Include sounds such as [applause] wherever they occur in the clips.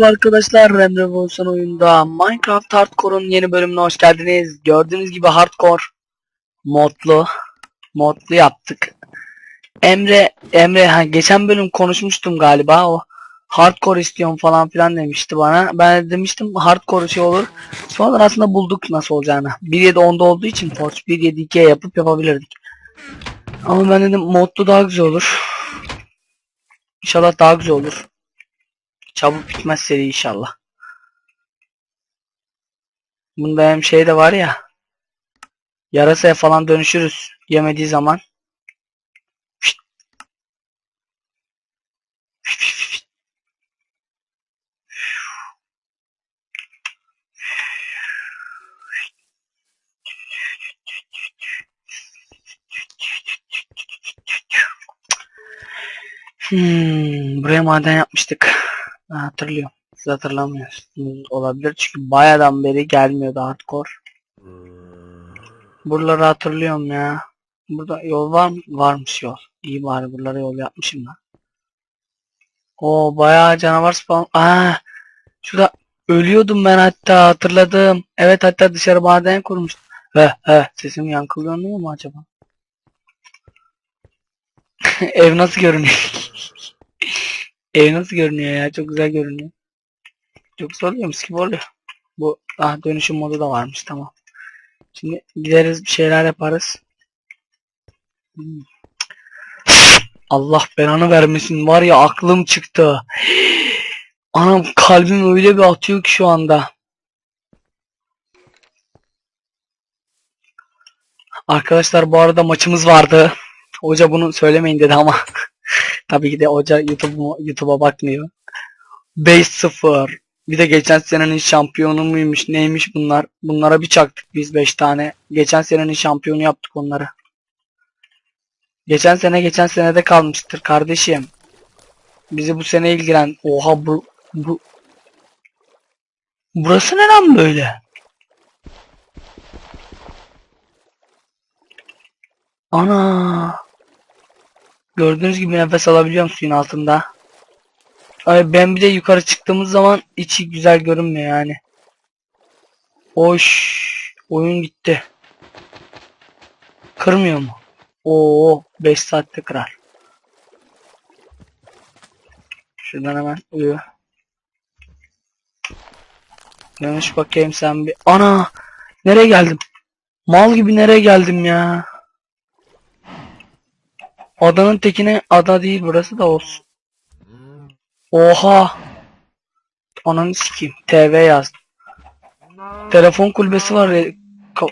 Merhaba arkadaşlar, Remre Volsan oyunda Minecraft Hardcore'un yeni bölümüne hoş geldiniz. Gördüğünüz gibi Hardcore modlu modlu yaptık. Emre Emre ha, geçen bölüm konuşmuştum galiba o Hardcore istiyorum falan filan demişti bana. Ben de demiştim Hardcore şey olur. Sonra aslında bulduk nasıl olacağını. 1.7.10'da olduğu için Forge 1.7.2'ye yapıp yapabilirdik. Ama ben dedim modlu daha güzel olur. İnşallah daha güzel olur. Çabuk bitmez seri inşallah. Bunda hem şey de var ya. Yarasaya falan dönüşürüz yemediği zaman. Hmm, buraya maden yapmıştık. Ben hatırlıyorum. Siz hatırlamıyorsunuz olabilir çünkü bayağıdan beri gelmiyordu hardcore. Buraları hatırlıyorum ya. Burada yol var mı? Varmış yol. İyi bari buralara yol yapmışım ben. O bayağı canavar spawn. Aa, şurada ölüyordum ben hatta hatırladım. Evet hatta dışarı maden kurmuştum. He he sesim yankılanıyor mu acaba? [laughs] Ev nasıl görünüyor? Ev nasıl görünüyor ya? Çok güzel görünüyor. Çok güzel oluyor mis gibi oluyor. Bu ah dönüşüm modu da varmış tamam. Şimdi gideriz bir şeyler yaparız. Hmm. Allah belanı vermesin var ya aklım çıktı. Anam kalbim öyle bir atıyor ki şu anda. Arkadaşlar bu arada maçımız vardı. Hoca bunu söylemeyin dedi ama [laughs] tabii ki de hoca YouTube YouTube'a bakmıyor. 5-0. Bir de geçen senenin şampiyonu muymuş neymiş bunlar. Bunlara bir çaktık biz 5 tane. Geçen senenin şampiyonu yaptık onları. Geçen sene geçen senede kalmıştır kardeşim. Bizi bu sene ilgilen. Oha bu bu Burası ne lan böyle? Ana. Gördüğünüz gibi nefes alabiliyorum suyun altında. Ay ben bir de yukarı çıktığımız zaman içi güzel görünmüyor yani. Hoş. Oyun gitti. Kırmıyor mu? Oo 5 saatte kırar. Şuradan hemen uyu. Yanlış bakayım sen bir. Ana! Nereye geldim? Mal gibi nereye geldim ya? Adanın tekine ada değil burası da olsun. Oha! Ananı sikeyim. TV yazdım. Telefon kulübesi var ya. Ka-.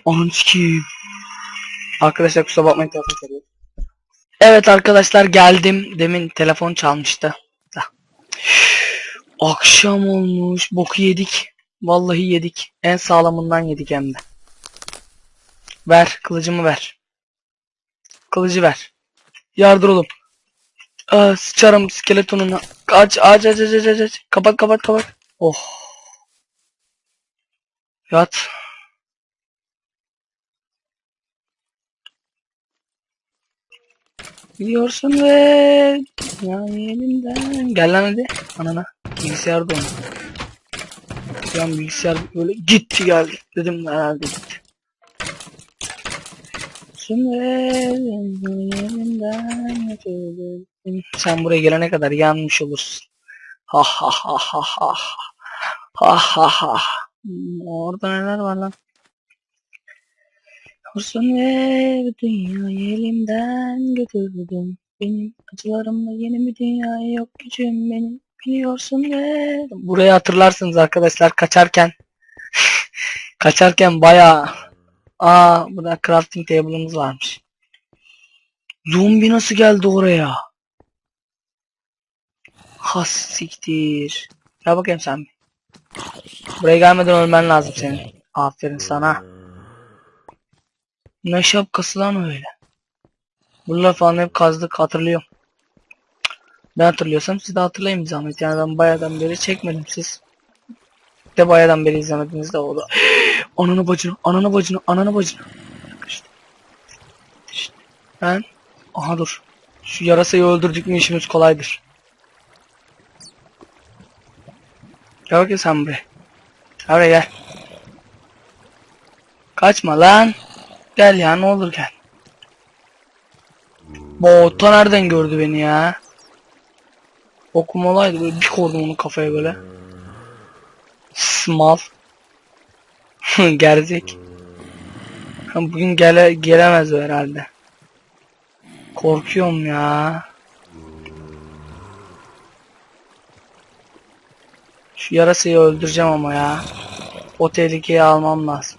Arkadaşlar kusura bakmayın telefon çalıyor. Evet arkadaşlar geldim. Demin telefon çalmıştı. Akşam olmuş. Boku yedik. Vallahi yedik. En sağlamından yedik hem de. Ver. Kılıcımı ver. Kılıcı ver. Yardır oğlum. Aa, sıçarım skeletonuna. Aç aç aç aç aç aç. Kapat kapat kapat. Oh. Yat. Biliyorsun ve ya elimden. Gel lan hadi. Anana. Bilgisayar dondu. Bir an bilgisayar böyle gitti geldi. Dedim herhalde gitti. Sen buraya gelene kadar yanmış olursun. Ha ha ha ha ha. Ha ha ha. Hmm, Orada neler var lan? Olsun ve dünyayı elimden götürdüm. Benim acılarımla yeni bir dünya yok gücüm benim. Biliyorsun ve... Burayı hatırlarsınız arkadaşlar kaçarken. [laughs] kaçarken bayağı... Aa burada crafting table'ımız varmış. Zombi nasıl geldi oraya? Has siktir. Gel bakayım sen. bir. Buraya gelmeden ölmen lazım senin. Aferin sana. Ne şapkası lan öyle? Bunlar falan hep kazdık hatırlıyorum. Ben hatırlıyorsam siz de hatırlayın zahmet. Yani ben bayağıdan beri çekmedim siz. De bayağıdan beri izlemediniz de o da. Ananı bacını, ananı bacını, ananı bacını. İşte. İşte. Ben, aha dur. Şu yarasayı öldürdük mü işimiz kolaydır. Gel bakayım sen buraya. Buraya gel. Kaçma lan. Gel ya ne olur gel. Boğutta nereden gördü beni ya? Okum olaydı böyle bir kordum onu kafaya böyle. Small. [laughs] Ha, Bugün gele gelemez herhalde. Korkuyorum ya. Şu yarasayı öldüreceğim ama ya. O tehlikeyi almam lazım.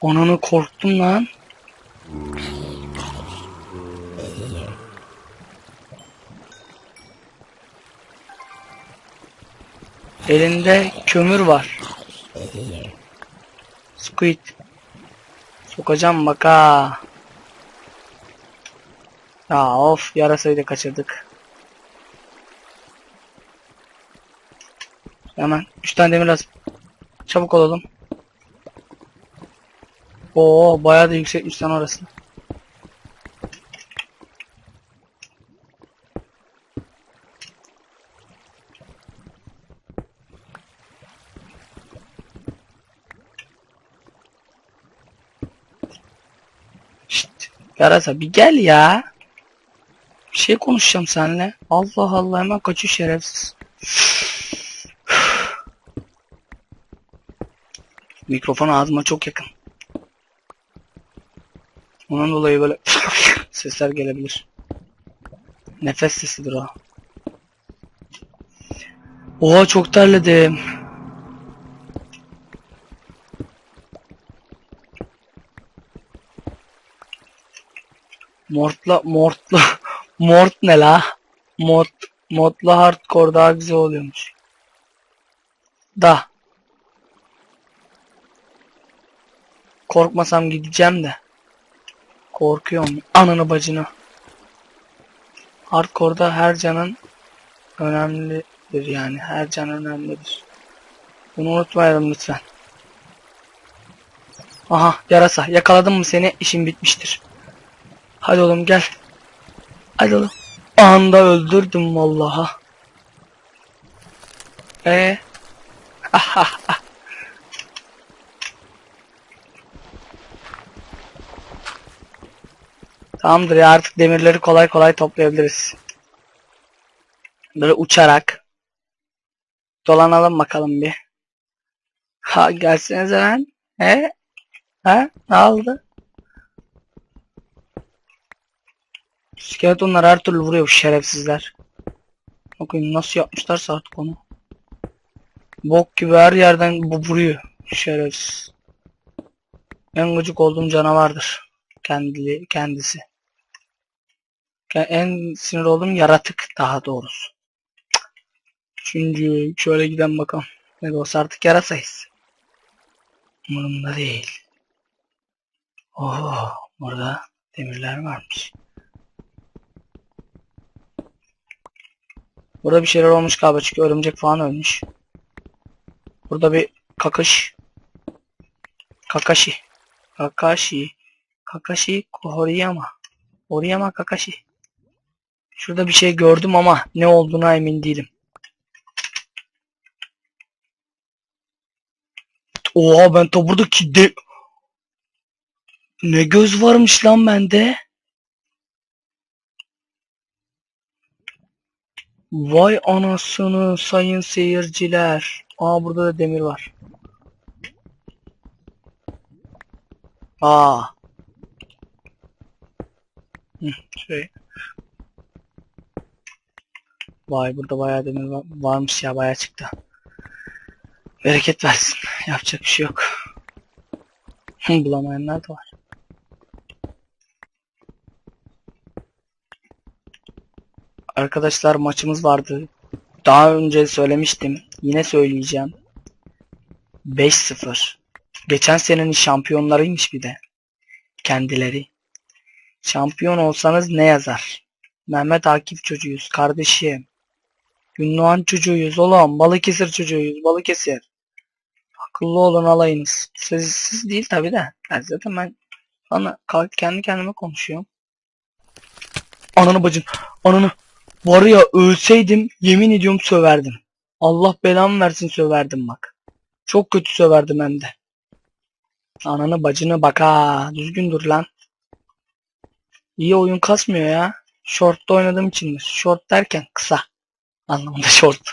Onunu korktum lan. Elinde kömür var. Squid. Sokacağım bak ha. Ya of yarasayı da kaçırdık. Hemen 3 tane demir lazım. Çabuk olalım. Oo bayağı da yüksekmiş lan orası. Yarasa bir gel ya. Bir şey konuşacağım seninle. Allah Allah hemen kaçıyor şerefsiz. Mikrofon ağzıma çok yakın. Ondan dolayı böyle [laughs] sesler gelebilir. Nefes sesidir o. Oha çok terledim. Mortla mortla [laughs] mort ne la? Mort modla hardcore daha güzel oluyormuş. Da. Korkmasam gideceğim de. Korkuyorum. Ananı bacını. Hardcore'da her canın önemlidir yani. Her can önemlidir. Bunu unutmayalım lütfen. Aha yarasa. Yakaladım mı seni işin bitmiştir. Hadi oğlum gel. Hadi oğlum. Anda öldürdüm vallaha. Ee? [laughs] Tamamdır ya artık demirleri kolay kolay toplayabiliriz. Böyle uçarak. Dolanalım bakalım bir. Ha gelsenize lan. He? Ha? Ne oldu? Skeletonlar her türlü vuruyor şerefsizler. Bakın nasıl yapmışlarsa artık onu. Bok gibi her yerden bu vuruyor. Şerefsiz. En gıcık olduğum canavardır. Kendili, kendisi. Ke- En sinir olduğum yaratık daha doğrusu. Üçüncü şöyle giden bakalım. Ne de olsa artık yarasayız. Umurumda değil. Oo, burada demirler varmış. Burada bir şeyler olmuş galiba çünkü örümcek falan ölmüş. Burada bir kakış. Kakashi. Kakashi. Kakashi Horiyama. Horiyama Kakashi. Şurada bir şey gördüm ama ne olduğuna emin değilim. Oha ben ta buradaki de... Ne göz varmış lan bende. Vay anasını sayın seyirciler. Aa burada da demir var. Aa. Şey. Vay burada bayağı demir var- varmış ya bayağı çıktı. Bereket versin. Yapacak bir şey yok. Bulamayanlar da var. Arkadaşlar maçımız vardı. Daha önce söylemiştim. Yine söyleyeceğim. 5-0. Geçen senenin şampiyonlarıymış bir de. Kendileri. Şampiyon olsanız ne yazar? Mehmet Akif çocuğuyuz kardeşim. Gündoğan çocuğuyuz oğlum. Balıkesir çocuğuyuz. Balıkesir. Akıllı olun alayınız. Siz, siz değil tabi de. Ben zaten ben bana kendi kendime konuşuyorum. Ananı bacın. Ananı. Var ya ölseydim yemin ediyorum söverdim. Allah belamı versin söverdim bak. Çok kötü söverdim hem de. Ananı bacını bak ha. Düzgün dur lan. İyi oyun kasmıyor ya. Short'ta oynadığım içindir. Short derken kısa. Anlamında short.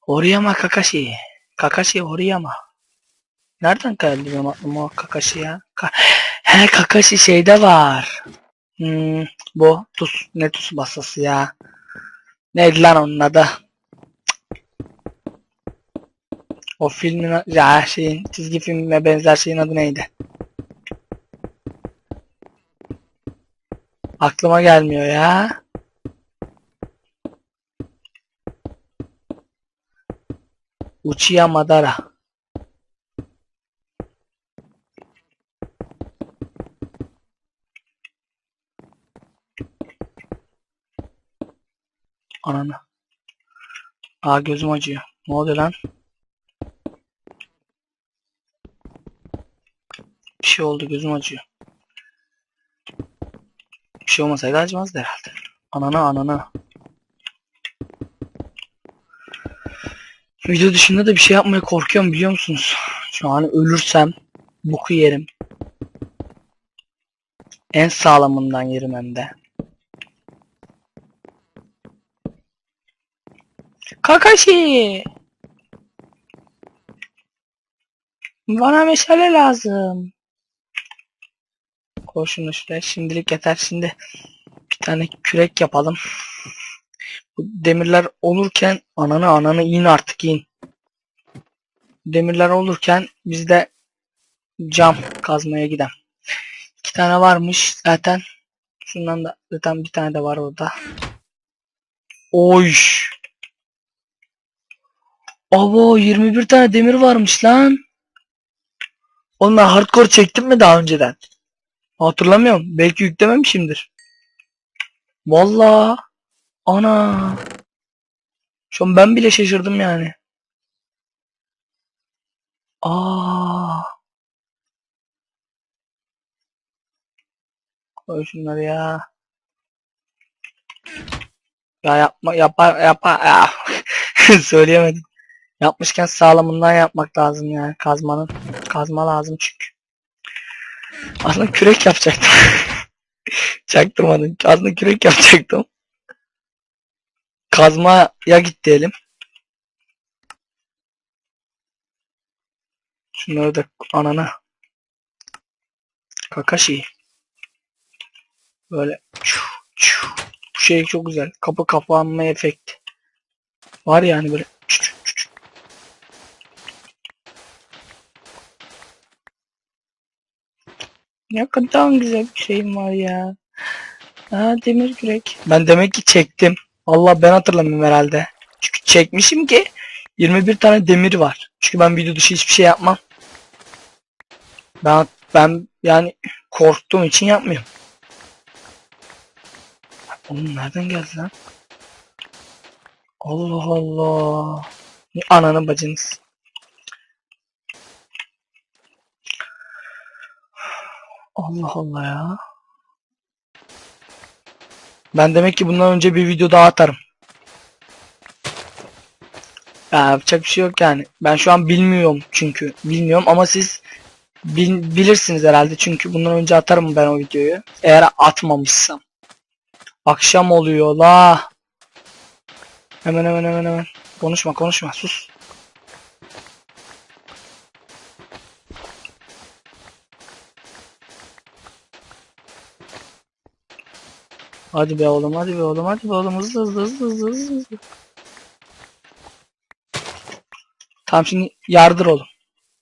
Horiyama Kakashi. Kakashi Horiyama. Nereden geldi benim aklıma o Kakashi ya? Ka He Kakashi şeyde var. Hmm, bu tuz ne tuz basası ya. Neydi lan onun adı? O filmin ya şeyin çizgi filmine benzer şeyin adı neydi? Aklıma gelmiyor ya. Uchiha Madara. Ananı. Aa gözüm acıyor. Ne oluyor lan? Bir şey oldu gözüm acıyor. Bir şey olmasaydı acımazdı herhalde. Anana anana. Video dışında da bir şey yapmaya korkuyorum biliyor musunuz? Şu an ölürsem boku yerim. En sağlamından yerim hem de. Kakashi! Bana meşale lazım. Koy şunu şuraya. Şimdilik yeter. Şimdi bir tane kürek yapalım. Bu demirler olurken ananı ananı in artık in. Demirler olurken biz de cam kazmaya gidelim. İki tane varmış zaten. Şundan da zaten bir tane de var orada. Oy. Abo 21 tane demir varmış lan. Oğlum hardcore çektim mi daha önceden? Hatırlamıyorum. Belki yüklememişimdir. Vallahi ana. Şu an ben bile şaşırdım yani. Aa. Koy şunları ya. Ya yapma yapa yapa ya. [laughs] Söyleyemedim. Yapmışken sağlamından yapmak lazım yani kazmanın. Kazma lazım çünkü. Aslında kürek yapacaktım. [laughs] Çaktırmadım. Aslında kürek yapacaktım. Kazmaya git diyelim. Şunları da anana. Kakashi. Böyle çu, çu. Bu şey çok güzel. Kapı kapanma efekti. Var yani böyle. Ne kadar güzel bir şeyim var ya. Ha demir kürek. Ben demek ki çektim. Allah ben hatırlamıyorum herhalde. Çünkü çekmişim ki 21 tane demir var. Çünkü ben video dışı hiçbir şey yapmam. Ben ben yani korktuğum için yapmıyorum. Oğlum nereden geldi lan? Allah Allah. Ananı bacınız. Allah Allah ya. Ben demek ki bundan önce bir video daha atarım. Ya yapacak bir şey yok yani. Ben şu an bilmiyorum çünkü. Bilmiyorum ama siz bil- bilirsiniz herhalde çünkü bundan önce atarım ben o videoyu. Eğer atmamışsam. Akşam oluyor la. Hemen hemen hemen hemen. Konuşma konuşma sus. Hadi be oğlum hadi be oğlum hadi be oğlum hızlı hızlı hızlı hızlı hızlı. hızlı. Tamam şimdi yardır oğlum.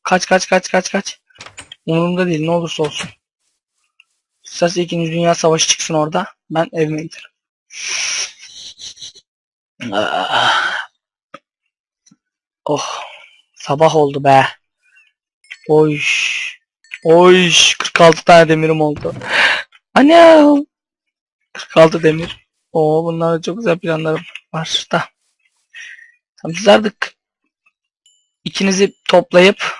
Kaç kaç kaç kaç kaç. Umurumda değil ne olursa olsun. İsterse 2. Dünya Savaşı çıksın orada. Ben evime giderim. Ah. Oh. Sabah oldu be. Oy. Oy. 46 tane demirim oldu. Anne. 46 demir. Oo bunlar çok güzel planlarım var da. Tamam siz artık ikinizi toplayıp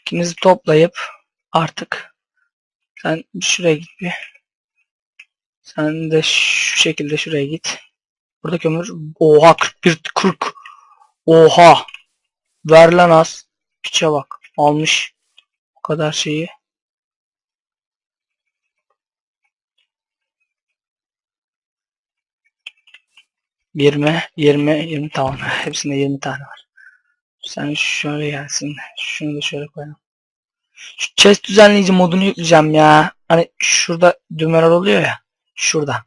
ikinizi toplayıp artık sen şuraya git bir. Sen de şu şekilde şuraya git. Burada kömür. Oha 41 40. Oha. Ver lan az. Piçe bak. Almış. O kadar şeyi. Yirmi, yirmi, yirmi tamam. Hepsinde 20 tane var. Sen şöyle gelsin. Şunu da şöyle koyalım. Şu chest düzenleyici modunu yükleyeceğim ya. Hani şurada düğmeler oluyor ya. Şurada.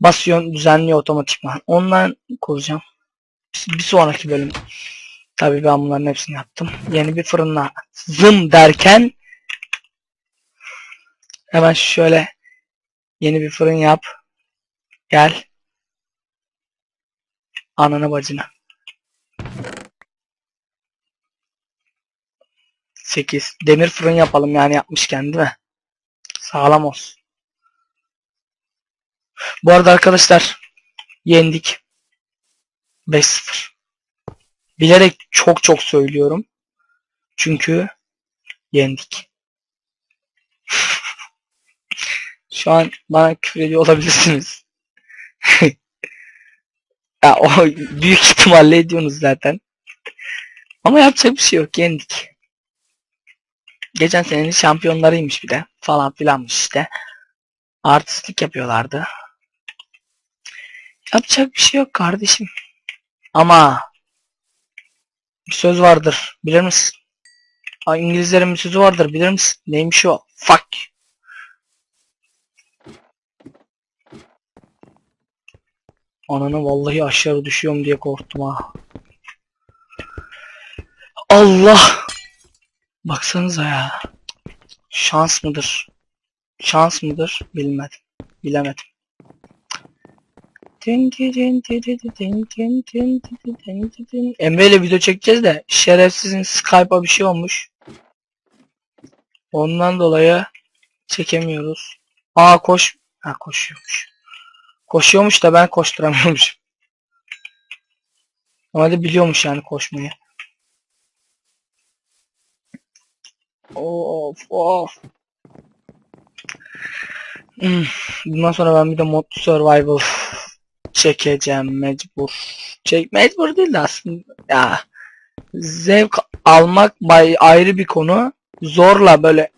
Basıyorsun düzenliyor otomatikman. Ondan kuracağım. Bir sonraki bölüm. Tabii ben bunların hepsini yaptım. Yeni bir fırınla zım derken hemen şöyle yeni bir fırın yap. Gel. Ananı bacına. 8. Demir fırın yapalım yani yapmışken değil mi? Sağlam olsun. Bu arada arkadaşlar yendik. 5-0. Bilerek çok çok söylüyorum. Çünkü yendik. [laughs] Şu an bana küfür ediyor olabilirsiniz. [laughs] ya o [laughs] büyük ihtimalle ediyorsunuz zaten. Ama yapacak bir şey yok. Yendik. Geçen senenin şampiyonlarıymış bir de. Falan filanmış işte. Artistlik yapıyorlardı. Yapacak bir şey yok kardeşim. Ama bir söz vardır. Bilir misin? Aa, İngilizlerin bir sözü vardır. Bilir misin? Neymiş o? Fuck. Ananı vallahi aşağı düşüyorum diye korktum ha. Allah! Baksanıza ya. Şans mıdır? Şans mıdır? Bilmedim. Bilemedim. Emre ile video çekeceğiz de şerefsizin Skype'a bir şey olmuş. Ondan dolayı çekemiyoruz. Aa koş. Ha koşuyormuş. Koşuyormuş da ben koşturamıyormuşum. Da biliyormuş yani koşmayı. Of of. Hmm, Bundan sonra ben bir de mod survival çekeceğim mecbur. Çek mecbur değil de aslında ya zevk almak ayrı bir konu. Zorla böyle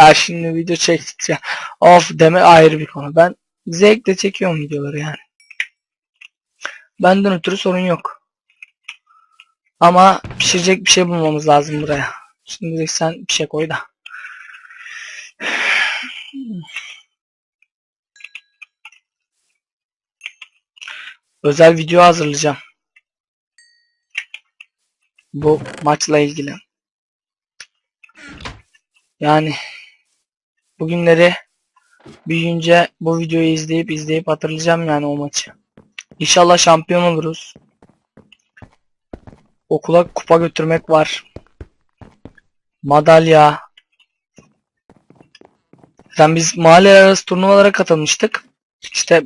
ya şimdi video çektikçe of deme ayrı bir konu. Ben zevkle çekiyorum videoları yani. Benden ötürü sorun yok. Ama pişirecek bir şey bulmamız lazım buraya. Şimdi sen bir şey koy da. Özel video hazırlayacağım. Bu maçla ilgili. Yani bugünleri büyüyünce bu videoyu izleyip izleyip hatırlayacağım yani o maçı. İnşallah şampiyon oluruz. Okula kupa götürmek var. Madalya. Sen biz mahalleler arası turnuvalara katılmıştık. İşte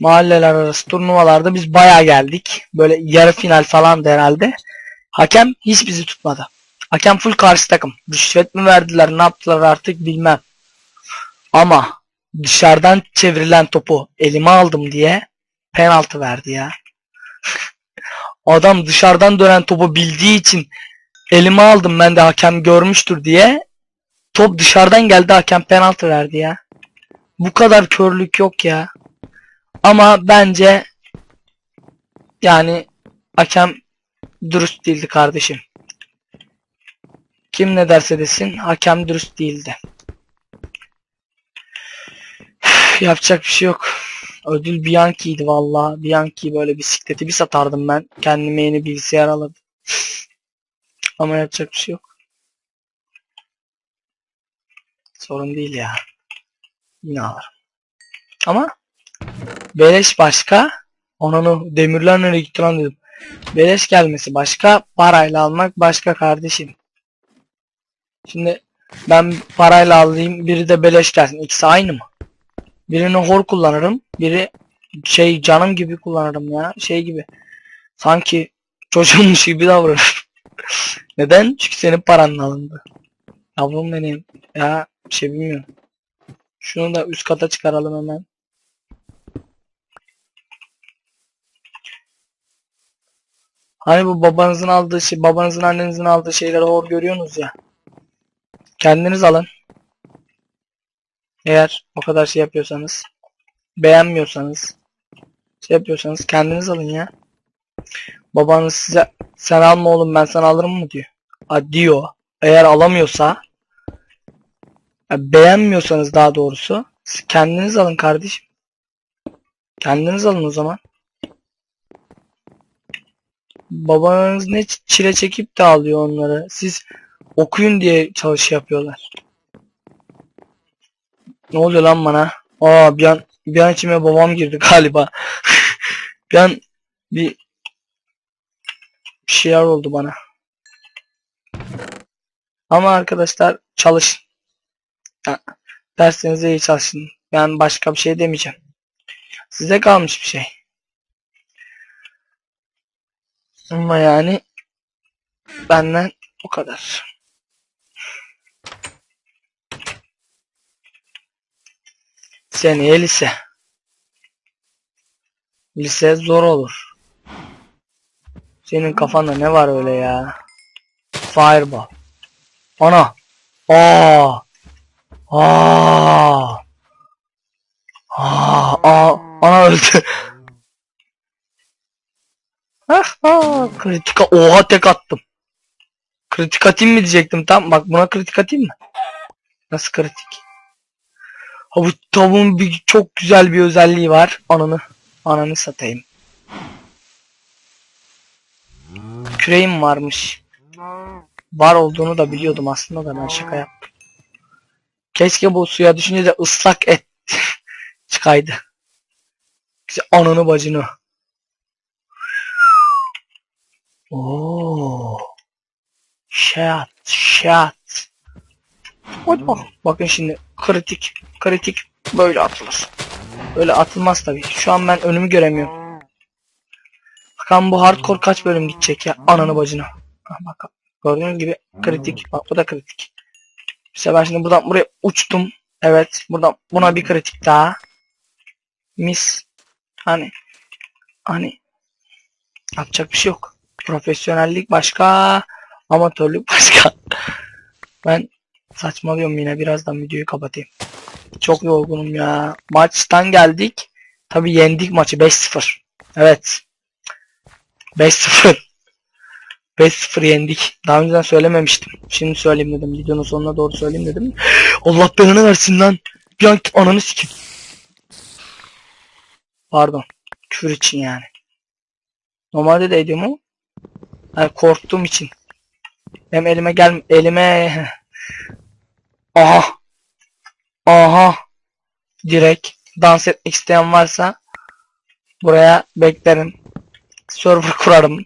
mahalleler arası turnuvalarda biz bayağı geldik. Böyle yarı final falan herhalde. Hakem hiç bizi tutmadı. Hakem full karşı takım. Rüşvet mi verdiler ne yaptılar artık bilmem. Ama dışarıdan çevrilen topu elime aldım diye penaltı verdi ya. [laughs] Adam dışarıdan dönen topu bildiği için elime aldım ben de hakem görmüştür diye top dışarıdan geldi hakem penaltı verdi ya. Bu kadar körlük yok ya. Ama bence yani hakem dürüst değildi kardeşim. Kim ne derse desin hakem dürüst değildi. Yapacak bir şey yok. Ödül Bianchi'ydi valla. Bianchi böyle bisikleti bir satardım ben. Kendime yeni bilgisayar alırdım. [laughs] Ama yapacak bir şey yok. Sorun değil ya. Yine alırım. Ama beleş başka. Onun demirler nereye gitti lan dedim. Beleş gelmesi başka. Parayla almak başka kardeşim. Şimdi ben parayla alayım. Biri de beleş gelsin. İkisi aynı mı? Birini hor kullanırım. Biri şey canım gibi kullanırım ya. Şey gibi. Sanki çocuğummuş gibi davranırım. [laughs] Neden? Çünkü senin paranla alındı. Yavrum benim. Ya şey bilmiyorum. Şunu da üst kata çıkaralım hemen. Hani bu babanızın aldığı şey, babanızın annenizin aldığı şeyleri hor görüyorsunuz ya. Kendiniz alın. Eğer o kadar şey yapıyorsanız, beğenmiyorsanız, şey yapıyorsanız kendiniz alın ya. Babanız size sen alma oğlum ben sana alırım mı diyor. A, diyor. Eğer alamıyorsa beğenmiyorsanız daha doğrusu kendiniz alın kardeşim. Kendiniz alın o zaman. Babanız ne çile çekip de alıyor onları. Siz okuyun diye çalış yapıyorlar. Ne oluyor lan bana? Aa bir an bir an içime babam girdi [laughs] galiba. bir an bir bir şeyler oldu bana. Ama arkadaşlar çalışın. Ya, derslerinize iyi çalışın. Ben başka bir şey demeyeceğim. Size kalmış bir şey. Ama yani benden o kadar. Seneye lise. Lise zor olur. Senin kafanda ne var öyle ya? Fireball. Ana. Aa. Aa. Aa. Aa. Ana öldü. Ah, [laughs] ah, kritika oha tek attım. Kritik atayım mı diyecektim tam. Bak buna kritik atayım mı? Nasıl kritik? Ha bu tavuğun bir çok güzel bir özelliği var. Ananı ananı satayım. Küreğim varmış. Var olduğunu da biliyordum aslında da ben şaka yaptım. Keşke bu suya düşünce de ıslak et [laughs] çıkaydı. İşte ananı bacını. Oo. Şat, şat. Bakın şimdi kritik, kritik böyle atılır. Böyle atılmaz tabii. Şu an ben önümü göremiyorum. Bakalım bu hardcore kaç bölüm gidecek ya ananı bacını. Ah, Bak gördüğünüz gibi kritik. Bak bu da kritik. İşte ben şimdi buradan buraya uçtum. Evet buradan buna bir kritik daha. Mis. Hani hani yapacak bir şey yok. Profesyonellik başka, amatörlük başka. [laughs] Ben saçmalıyorum yine birazdan videoyu kapatayım. Çok yorgunum ya. Maçtan geldik. Tabi yendik maçı 5-0. Evet. 5-0. 5-0 yendik. Daha önceden söylememiştim. Şimdi söyleyeyim dedim. Videonun sonuna doğru söyleyeyim dedim. Allah belanı versin lan. Bir an ananı sikim. Pardon. Küfür için yani. Normalde de ediyorum ama yani korktuğum için. Hem elime gel elime [laughs] aha aha direkt dans etmek isteyen varsa buraya beklerim. Server kurarım.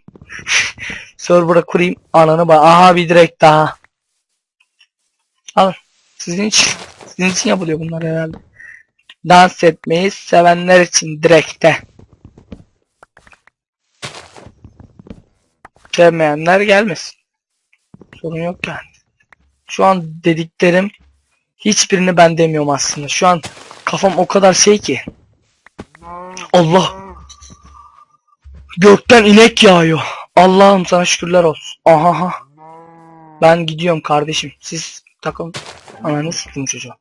[laughs] Server'ı kurayım ananı ba aha bir direkt daha. Alın. Sizin için sizin için yapılıyor bunlar herhalde. Dans etmeyi sevenler için direkte. Sevmeyenler gelmesin. Sorun yok yani. Şu an dediklerim hiçbirini ben demiyorum aslında. Şu an kafam o kadar şey ki. Allah. Gökten inek yağıyor. Allah'ım sana şükürler olsun. Aha. aha. Ben gidiyorum kardeşim. Siz takım ananı sıktım çocuğu.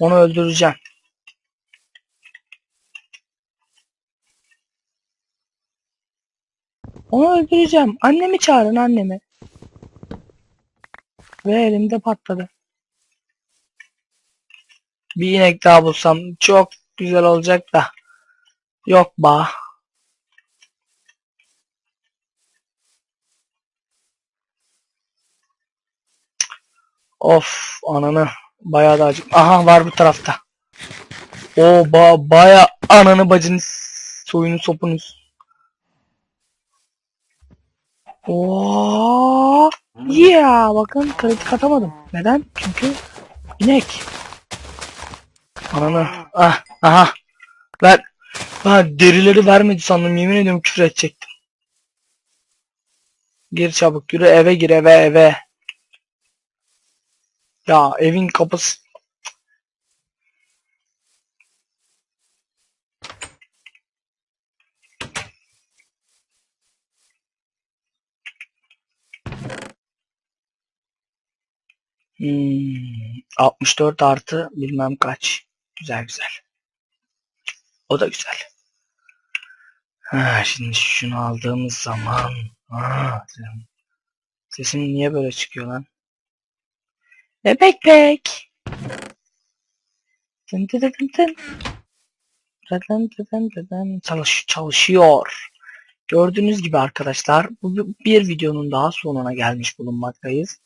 Onu öldüreceğim. Onu öldüreceğim. Annemi çağırın annemi. Ve elimde patladı. Bir inek daha bulsam çok güzel olacak da. Yok ba. Of ananı. Bayağı da acık. Aha var bu tarafta. O ba baya ananı bacını soyunu sopunuz. Oo, yeah, bakın kritik atamadım. Neden? Çünkü inek. Ananı. Ah. Aha. Ver. Ha, derileri vermedi sandım. Yemin ediyorum küfür edecektim. Gir çabuk yürü eve gir eve eve. Ya evin kapısı. Hmm, 64 artı bilmem kaç. Güzel güzel. O da güzel. Ha, şimdi şunu aldığımız zaman ha, sesim niye böyle çıkıyor lan? Bebek pek. Tın tın tın tın. Tın tın tın. Çalış, çalışıyor. Gördüğünüz gibi arkadaşlar bu bir videonun daha sonuna gelmiş bulunmaktayız.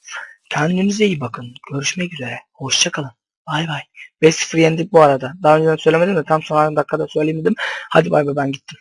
Kendinize iyi bakın. Görüşmek üzere. Hoşçakalın. Bay bay. 5-0 yendik bu arada. Daha önce söylemedim de tam son dakikada söyleyeyim dedim. Hadi bay bay ben gittim.